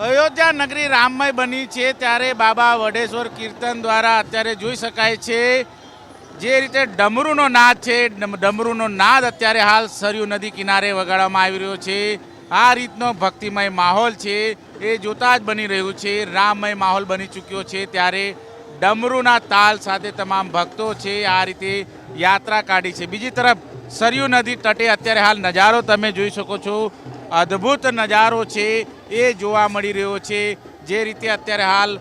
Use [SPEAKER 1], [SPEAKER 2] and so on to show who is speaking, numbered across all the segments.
[SPEAKER 1] અયોધ્યા નગરી રામમય બની છે ત્યારે બાબા વડેશ્વર કીર્તન દ્વારા અત્યારે જોઈ શકાય છે. જે રીતે ડમરૂનો નાદ છે, ડમ- ડમરૂનો નાદ અત્યારે હાલ સરયુ નદી કિનારે વગાડવામાં આવી રહ્યો છે. આ રીતનો ભક્તિમય માહોલ છે. એ જોતા જ બની રહ્યું છે. રામમય માહોલ બની ચૂક્યો છે ત્યારે ડમરૂના તાલ સાથે તમામ ભક્તો છે, આ રીતે યાત્રા કાઢી છે. બીજી તરફ સરયુ નદી તટે અત્યારે હાલ નજારો તમે જોઈ શકો છો. અદ્ભુત નજારો છે, એ જોવા મળી રહ્યો છે. જે રીતે અત્યારે હાલ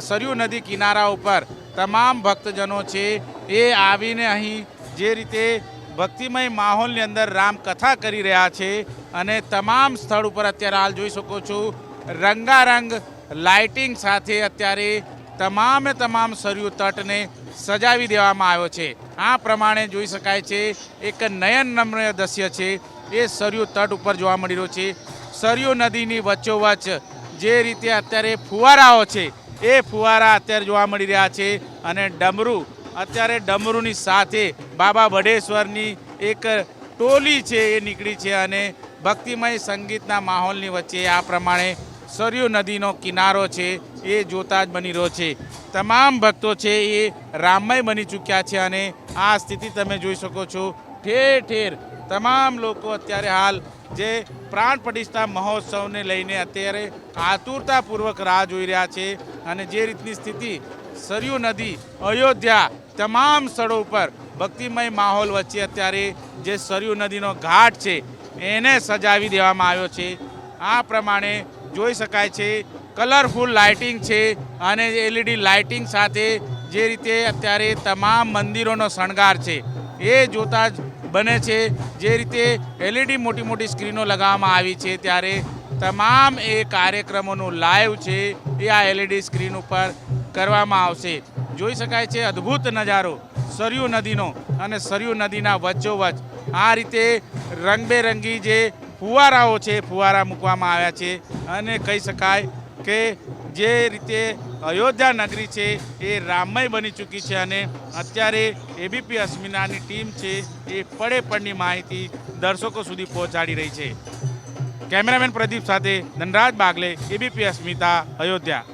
[SPEAKER 1] સરયુ નદી કિનારા ઉપર તમામ ભક્તજનો છે, એ આવીને અહીં જે રીતે ભક્તિમય માહોલની અંદર રામકથા કરી રહ્યા છે અને તમામ સ્થળ ઉપર અત્યારે હાલ જોઈ શકો છો. રંગારંગ લાઇટિંગ સાથે અત્યારે તમામે તમામ સરયુ તટને સજાવી દેવામાં આવ્યો છે. આ પ્રમાણે જોઈ શકાય છે, એક નયન નમ્ર દ્રશ્ય છે. એ સરયુ તટ ઉપર જોવા મળી રહ્યો છે. સરયુ નદીની વચ્ચોવચ્ચ જે રીતે અત્યારે ફુવારાઓ છે, એ ફુવારા અત્યારે જોવા મળી રહ્યા છે અને ડમરૂ, અત્યારે ડમરૂની સાથે બાબા વડેશ્વરની એક ટોલી છે એ નીકળી છે અને ભક્તિમય સંગીતના માહોલની વચ્ચે આ પ્રમાણે સરયુ નદીનો કિનારો છે, એ જોતા જ બની રહ્યો છે. તમામ ભક્તો છે એ રામમય બની ચૂક્યા છે અને આ સ્થિતિ તમે જોઈ શકો છો. ઠેર ઠેર તમામ લોકો અત્યારે હાલ જે પ્રાણ પ્રતિષ્ઠા મહોત્સવને લઈને અત્યારે આતુરતાપૂર્વક રાહ જોઈ રહ્યા છે અને જે રીતની સ્થિતિ સરયુ નદી, અયોધ્યા તમામ સ્થળો ઉપર ભક્તિમય માહોલ વચ્ચે અત્યારે જે સરયુ નદીનો ઘાટ છે, એને સજાવી દેવામાં આવ્યો છે. આ પ્રમાણે જોઈ શકાય છે. કલરફુલ લાઇટિંગ છે અને એલઈડી લાઇટિંગ સાથે જે રીતે અત્યારે તમામ મંદિરોનો શણગાર છે, એ જોતા જ બને છે. જે રીતે એલઈડી મોટી મોટી સ્ક્રીનો લગાવવામાં આવી છે, ત્યારે તમામ એ કાર્યક્રમોનું લાઈવ છે, એ આ એલઈડી સ્ક્રીન ઉપર કરવામાં આવશે. જોઈ શકાય છે અદ્ભુત નજારો, સરયુ નદીનો અને સરયુ નદીના વચ્ચોવચ્ચ. આ રીતે રંગબેરંગી જે ફુવારાઓ છે, ફુવારા મૂકવામાં આવ્યા છે અને કહી શકાય કે જે રીતે અયોધ્યા નગરી છે એ રામમય બની ચૂકી છે અને અત્યારે એબીપી અસ્મિનાની ટીમ છે એ પડે પડની માહિતી દર્શકો સુધી પહોંચાડી રહી છે. કેમેરામેન પ્રદીપ સાથે ધનરાજ બાગલે એબીપી અસ્મિતા, અયોધ્યા.